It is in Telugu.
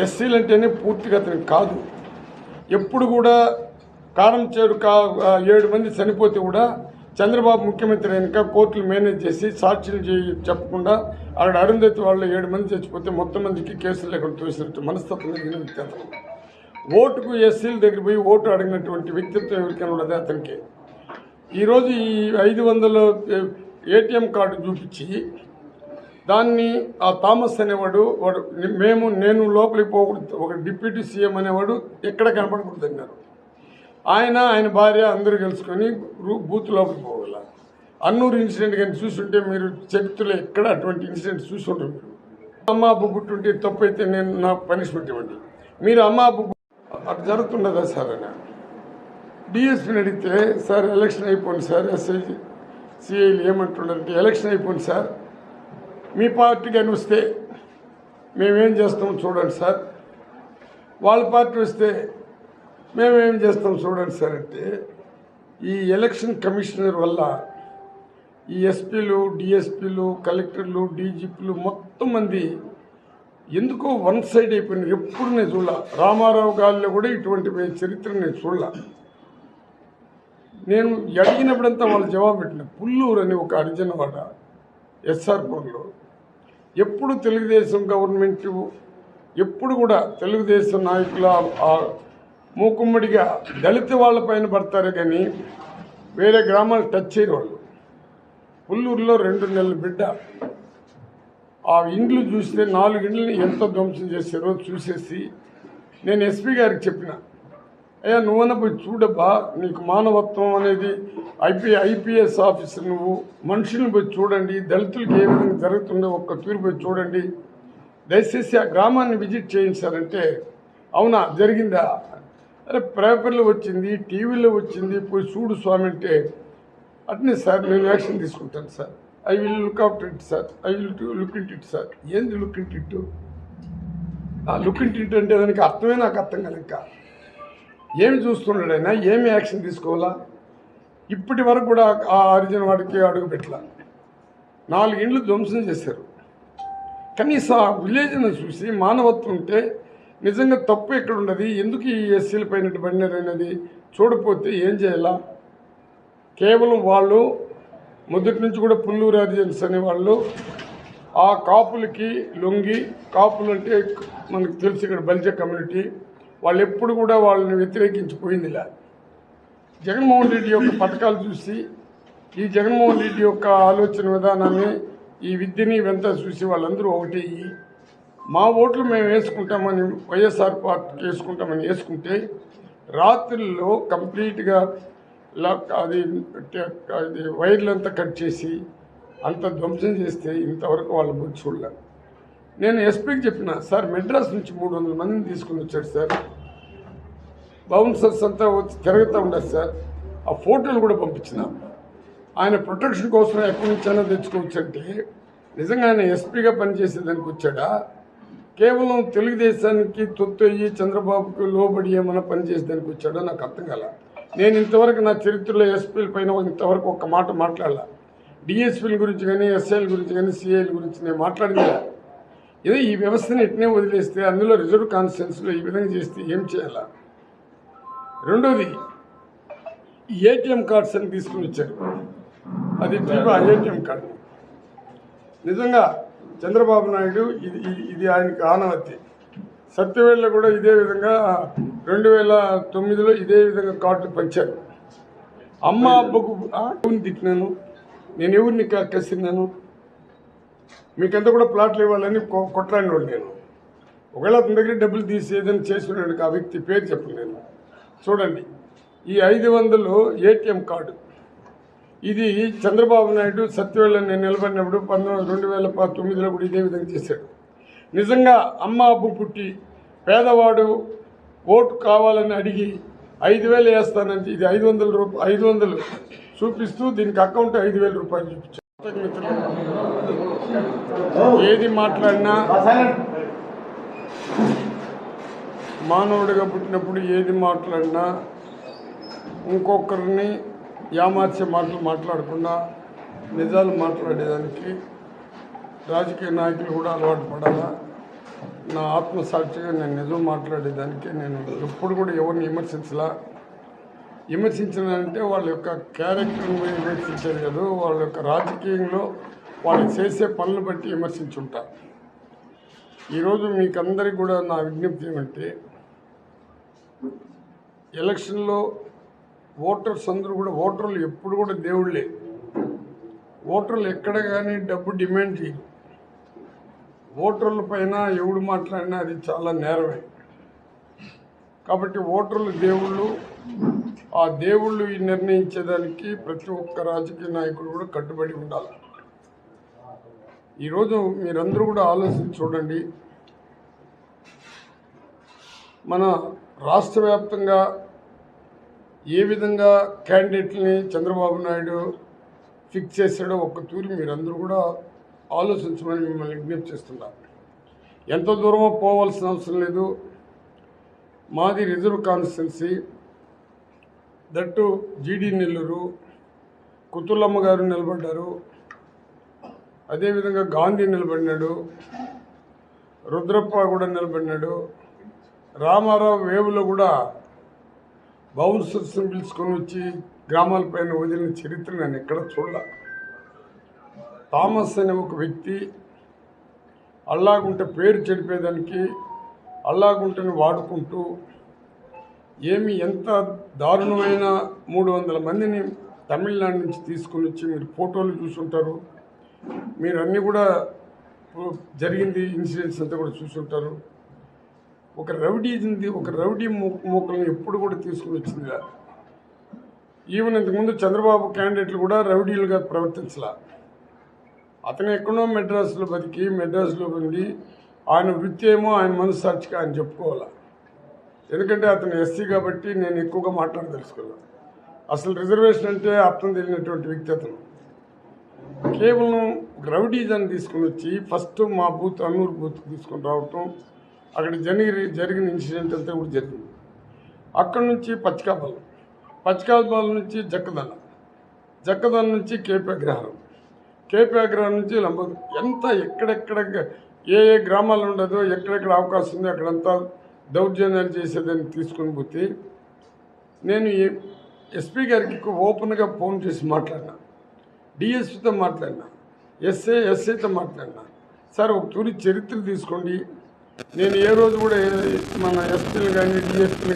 ఎస్సీలు అంటేనే పూర్తిగా అతనికి కాదు. ఎప్పుడు కూడా కారం చేరు కా ఏడు మంది చనిపోతే కూడా చంద్రబాబు ముఖ్యమంత్రి అయినాక కోర్టులు మేనేజ్ చేసి సాక్షులు చేయి చెప్పకుండా అక్కడ అరుంధతి వాళ్ళు ఏడు మంది చచ్చిపోతే మొత్తం మందికి కేసులు లేకుండా తోసినట్టు మనస్తత్వం కలిగిన వ్యక్తి అతను ఓటుకు ఎస్సీల దగ్గర పోయి ఓటు అడిగినటువంటి వ్యక్తిత్వం ఎవరికైనా ఉండదు అతనికి? ఈరోజు ఈ ఐదు వందల ఏటీఎం కార్డు చూపించి దాన్ని ఆ థామస్ అనేవాడు వాడు మేము నేను లోపలికి పోకూడదు. ఒక డిప్యూటీ సీఎం అనేవాడు ఎక్కడ కనపడకూడదు అన్నారు. ఆయన ఆయన భార్య అందరూ కలుసుకొని బూత్ లోపలికి పోగల అన్నూరు ఇన్సిడెంట్ కానీ చూసుంటే మీరు చరిత్రలో ఎక్కడ అటువంటి ఇన్సిడెంట్ చూసి మీరు? అమ్మ అబ్బు పుట్టుంటే తప్పు అయితే నేను నా పనిష్మెంట్ ఇవ్వండి. మీరు అమ్మ అబ్బు అటు జరుగుతుండదా సార్ అని? డిఎస్పీని అడిగితే సార్ ఎలక్షన్ అయిపోయింది సార్ ఎస్ఐ సిఐలు ఏమంటున్నారంటే ఎలక్షన్ అయిపోయింది సార్ మీ పార్టీకి అని వస్తే మేమేం చేస్తాం చూడండి సార్. వాళ్ళ పార్టీ వస్తే మేమేం చేస్తాం చూడండి సార్ అంటే ఈ ఎలక్షన్ కమిషనర్ వల్ల ఈ ఎస్పీలు డిఎస్పీలు కలెక్టర్లు డీజీపీలు మొత్తం మంది ఎందుకో వన్ సైడ్ అయిపోయినారు. ఎప్పుడు నేను చూడాల. రామారావు గారిలో కూడా ఇటువంటి చరిత్ర నేను చూడాల. నేను అడిగినప్పుడంతా వాళ్ళు జవాబు పెట్టిన పుల్లూరు అని ఒక అర్జునవాడ ఎస్ఆర్పూర్లో ఎప్పుడు తెలుగుదేశం గవర్నమెంట్ ఎప్పుడు కూడా తెలుగుదేశం నాయకుల మూకుమ్మడిగా దళిత వాళ్ళపైన పడతారే కానీ వేరే గ్రామాలు టచ్ చేయరు వాళ్ళు పుల్లూరులో రెండు నెలల బిడ్డ. ఆ ఇండ్లు చూస్తే నాలుగు ఇండ్లని ఎంత ధ్వంసం చేశారో చూసేసి నేను ఎస్పీ గారికి చెప్పిన. అయ్యా నువ్వన్న పోయి చూడబ్బా నీకు మానవత్వం అనేది ఐపీ ఐపీఎస్ ఆఫీసర్ నువ్వు మనుషుల్ని పోయి చూడండి దళితులకు ఏ విధంగా జరుగుతుందో ఒక్క తీరు పోయి చూడండి. దయచేసి ఆ గ్రామాన్ని విజిట్ చేయించారంటే అవునా జరిగిందా? అరే పేపర్లో వచ్చింది టీవీలో వచ్చింది పోయి చూడు స్వామి అంటే అట్నే సార్ నేను యాక్షన్ తీసుకుంటాను sir. I will look out it sir. I will look into it sir. ఏంది లుక్ ఇంట్ ఇట్? ఆ లుక్ ఇంట్ ఇట్ అంటే దానికి అర్థమే నాకు అర్థం కనుక ఏమి చూస్తున్నాడు ఆయన ఏమి యాక్షన్ తీసుకోవాలా? ఇప్పటి వరకు కూడా ఆ అర్జున్ వాడికి అడుగు పెట్టాల. నాలుగు ఇండ్లు ధ్వంసం చేశారు. కనీసం ఆ విలేజ్ని చూసి మానవత్వం ఉంటే నిజంగా తప్పు ఎక్కడ ఉండదు? ఎందుకు ఈ ఎస్సీల పైన పడినారు అనేది చూడపోతే ఏం చేయాలా? కేవలం వాళ్ళు మొదటి నుంచి కూడా పుల్లూరు అర్జెన్స్ అనే వాళ్ళు ఆ కాపులకి లొంగి కాపులు అంటే మనకు తెలుసు ఇక్కడ బలిజ కమ్యూనిటీ. వాళ్ళు ఎప్పుడు కూడా వాళ్ళని వ్యతిరేకించిపోయిందిలా. జగన్మోహన్ రెడ్డి యొక్క పథకాలు చూసి ఈ జగన్మోహన్ రెడ్డి యొక్క ఆలోచన విధానాన్ని ఈ విద్యని వెంత చూసి వాళ్ళందరూ ఒకటి మా ఓట్లు మేము వేసుకుంటామని వైఎస్ఆర్ పార్టీకి వేసుకుంటామని వేసుకుంటే రాత్రుల్లో కంప్లీట్గా అది అది వైర్లంతా కట్ చేసి అంత ధ్వంసం చేస్తే ఇంతవరకు వాళ్ళ బుద్ధి చూడలేదు నేను ఎస్పీకి చెప్పిన సార్ మెడ్రాస్ నుంచి మూడు వందల మందిని తీసుకుని వచ్చాడు సార్. బౌన్సర్స్ అంతా వచ్చి తిరుగుతూ ఉండదు సార్. ఆ ఫోటోలు కూడా పంపించిన. ఆయన ప్రొటెక్షన్ కోసం ఎక్కడి నుంచైనా తెచ్చుకోవచ్చంటే నిజంగా ఆయన ఎస్పీగా పనిచేసేదానికి వచ్చాడా? కేవలం తెలుగుదేశానికి తొత్తు అయ్యి చంద్రబాబుకి లోబడి ఏమైనా పనిచేసేదానికి వచ్చాడో? నాకు అర్థం కాల. నేను ఇంతవరకు నా చరిత్రలో ఎస్పీల పైన ఇంతవరకు ఒక్క మాట మాట్లాడాల. డిఎస్పీల గురించి కానీ ఎస్ఐల గురించి కానీ సిఐల గురించి నేను మాట్లాడింది ఏదో ఈ వ్యవస్థని ఇట్నే వదిలేస్తే అందులో రిజర్వ్ కాన్స్టిట్యున్సీలో ఈ విధంగా చేస్తే ఏం చేయాలా? రెండోది ఏటీఎం కార్డ్స్ అని తీసుకుని వచ్చారు. అది ఆ ఏటీఎం కార్డు నిజంగా చంద్రబాబు నాయుడు ఇది ఇది- ఇది ఆయనకి ఆనవత్తి సత్యవేళ్ళ కూడా ఇదే విధంగా రెండు వేల తొమ్మిదిలో ఇదే విధంగా కార్డులు పంచారు. అమ్మ అబ్బకు తిట్టినాను? నేను ఎవరిని క- కసిరినాను? మీకంతా కూడా ప్లాట్లు ఇవ్వాలని కొ- నేను. ఒకవేళ అతని దగ్గర డబ్బులు తీసి ఏదైనా చేసుకున్నాడు ఆ వ్యక్తి పేరు చెప్పను నేను. చూడండి ఈ ఐదు వందలు ఏటీఎం కార్డు. ఇది చంద్రబాబు నాయుడు సత్యవేళ నేను నిలబడినప్పుడు పంతొమ్మిది రెండు వేల ప- తొమ్మిదిలో కూడా ఇదే విధంగా చేశాడు. నిజంగా అమ్మ అబ్బు పుట్టి పేదవాడు ఓటు కావాలని అడిగి ఐదు వేలు వేస్తానని ఇది ఐదు వందల రూపాయలు ఐదు వందలు చూపిస్తూ దీనికి అకౌంట్ ఐదు వేల రూపాయలు చూపించారు ఏది మాట్లాడినా మానవుడిగా పుట్టినప్పుడు ఏది మాట్లాడినా ఇంకొకరిని యామార్చే మాటలు మాట్లాడకుండా నిజాలు మాట్లాడేదానికి రాజకీయ నాయకులు కూడా అలవాటు పడాలా? నా ఆత్మసాక్షిగా నేను నిజం మాట్లాడేదానికి నేను ఎప్పుడు కూడా ఎవరిని విమర్శించలా? విమర్శించారంటే వాళ్ళ యొక్క క్యారెక్టర్ని విమర్శించారు కదా వాళ్ళ యొక్క రాజకీయంలో వాళ్ళు చేసే పనులు బట్టి విమర్శించుంటారు. ఈరోజు మీకు అందరికి కూడా నా విజ్ఞప్తి ఏమంటే ఎలక్షన్లో ఓటర్స్ అందరూ కూడా ఓటర్లు ఎప్పుడు కూడా దేవుళ్ళే. ఓటర్లు ఎక్కడ కానీ డబ్బు డిమాండ్ చేయరు. ఓటర్ల పైన ఎవడు మాట్లాడినా అది చాలా నేరమే. కాబట్టి ఓటర్లు దేవుళ్ళు ఆ దేవుళ్ళు నిర్ణయించేదానికి ప్రతి ఒక్క రాజకీయ నాయకుడు కూడా కట్టుబడి ఉండాలి. ఈరోజు మీరందరూ కూడా ఆలోచించి చూడండి. మన రాష్ట్ర వ్యాప్తంగా ఏ విధంగా క్యాండిడేట్ని చంద్రబాబు నాయుడు ఫిక్స్ చేశాడో ఒక్క తూరి మీరందరూ కూడా ఆలోచించమని మిమ్మల్ని విజ్ఞప్తి చేస్తున్నారు ఎంత దూరమో పోవాల్సిన అవసరం లేదు. మాది రిజర్వ్ కాన్స్టిట్యున్సీ. దట్టు జీడి నెల్లూరు కుతులమ్మ గారు నిలబడ్డారు. అదేవిధంగా గాంధీ నిలబడినాడు. రుద్రప్ప కూడా నిలబడినాడు. రామారావు వేవులో కూడా బౌన్సర్స్ని పిలుచుకొని వచ్చి గ్రామాలపైన వదిలిన చరిత్ర నేను ఎక్కడ చూడ థామస్ అనే ఒక వ్యక్తి అల్లాగుంట పేరు చెడిపేదానికి అల్లాగుంటని వాడుకుంటూ ఏమి ఎంత దారుణమైన మూడు వందల మందిని తమిళనాడు నుంచి తీసుకుని వచ్చి మీరు ఫోటోలు చూసుంటారు? మీరు అన్నీ కూడా జరిగింది ఇన్సిడెంట్స్ అంతా కూడా చూసుంటారు. ఒక రౌడీది ఒక రౌడీ మూకలను ఎప్పుడు కూడా తీసుకుని వచ్చిందిగా ఈవెన్ ఇంతకుముందు చంద్రబాబు క్యాండిడేట్లు కూడా రౌడీలుగా ప్రవర్తించలా. అతను ఎక్కడో మెడ్రాస్లో బతికి మెడ్రాస్లో ఉండి ఆయన వృత్తి ఏమో ఆయన మనస్సాక్షిగా ఆయన చెప్పుకోవాలా. ఎందుకంటే అతను ఎస్సీ కాబట్టి నేను ఎక్కువగా మాట్లాడదలుచుకున్నాను అసలు రిజర్వేషన్ అంటే అర్థం తెలియనటువంటి వ్యక్తి అతను. కేవలం రౌడీజాన్ని తీసుకుని వచ్చి ఫస్ట్ మా బూత్ అన్నూరు బూత్ తీసుకొని రావటం అక్కడ జరిగి జరిగిన ఇన్సిడెంట్ అంతా కూడా జరిగింది. అక్కడ నుంచి పచ్చికాపాలెం పచ్చికాపాలెం నుంచి జక్కదన్న జక్కదన్న నుంచి కేపీ అగ్రహారం. కేపీ అగ్రహారం నుంచి లంబ ఎంత ఎక్కడెక్కడ ఏ ఏ గ్రామాలు ఉండదో ఎక్కడెక్కడ అవకాశం ఉందో అక్కడంతా దౌర్జన్యాలు చేసేదాన్ని తీసుకొని పోతే నేను ఎస్పీ గారికి ఓపెన్గా ఫోన్ చేసి మాట్లాడినా డిఎస్పీతో మాట్లాడినా ఎస్ఏ ఎస్ఐతో మాట్లాడినా సార్ ఒక తూరి చరిత్ర తీసుకోండి. నేను ఏ రోజు కూడా మన ఎస్పీలు కానీ డిఎస్పీలు